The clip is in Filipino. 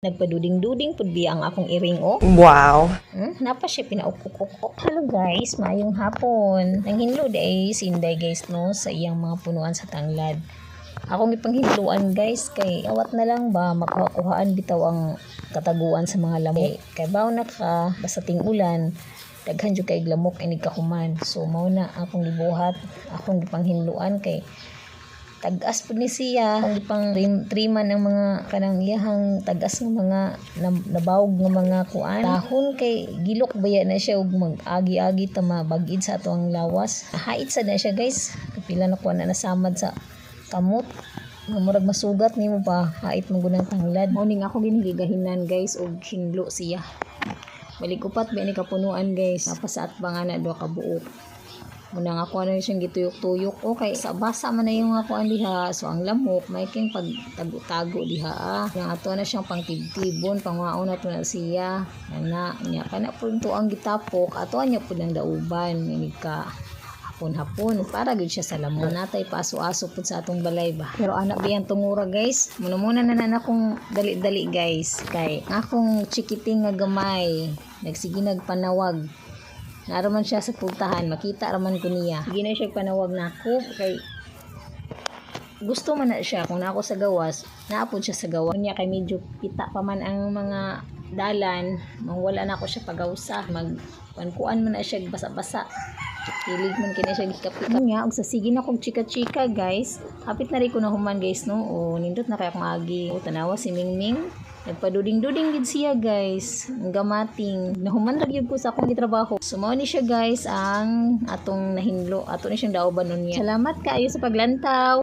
Nagpaduding-duding pud biya ang akong iring oh. Wow. Hmm? Napa siya pinaukukukuk. Hello guys, mayong hapon. Nanghinlo ay sinday guys no sa iyang mga punuan sa tanglad. Akong ipanghinluan guys kay awat na lang ba makuha-kuhaan bitaw ang kataguan sa mga lamok. Kay baw na ka basta ting ulan daghan jud kay lamok inig kahuman. So mao na akong gibuhat, akong gipanghinluan kay tagas po ni siya. Ang pang trim, triman ng mga kanang iyahang tagas ng mga nab- nabawog ng mga kuan. Dahon kay gilok baya na siya ug mag-agi-agi ta mabagid sa ato ang lawas. Hait sa na siya guys. Kapila na kuan na nasamad sa kamot. Murag masugat nimo pa. Hait mo gunang tanglad. Mo ning ako ginigigahinan guys og hinlo siya. Balik upat ba ni kapunuan guys? Napasaat ba nga na do ka buok Muna nga ako ano siyang gituyok-tuyok. Okay, sa basa man na yung ako ang diha. So, ang lamok, may king pag tago-tago diha. Ah. Yung ato na siyang pangtibtibon, pangwaon na to na siya. Na, niya, kana po ito ang gitapok. Ato niya po ng dauban. Ka hapon-hapon para gud siya sa lamok. Natay paso-aso po sa atong balay ba. Pero anak biyan tungura guys. Muna muna na na akong dali-dali guys. Kay akong chikiting nga gamay. Nagsige nagpanawag Naraman siya sa pultahan, makita raman ko niya. Sige na siya panawag na ako, kay gusto man na siya kung na ako sa gawas, naapod siya sa gawas. Niya kay medyo pita pa man ang mga dalan, mawala na ako siya pagawsa, mag pankuan man na siya basa-basa. Hilig man kina siya gikapit. Nga, og sa sige na kong chika-chika guys. Hapit na rin ko na human guys no. O nindot na kaya kong agi. O tanawa si Mingming. Nagpaduding-duding gid siya guys. Ang gamating. Nahuman ra gyud ko sa akong gitrabaho. Sumaw ni siya guys ang atong nahinlo. Ato ni siyang daoban nun niya. Salamat kaayo sa paglantaw.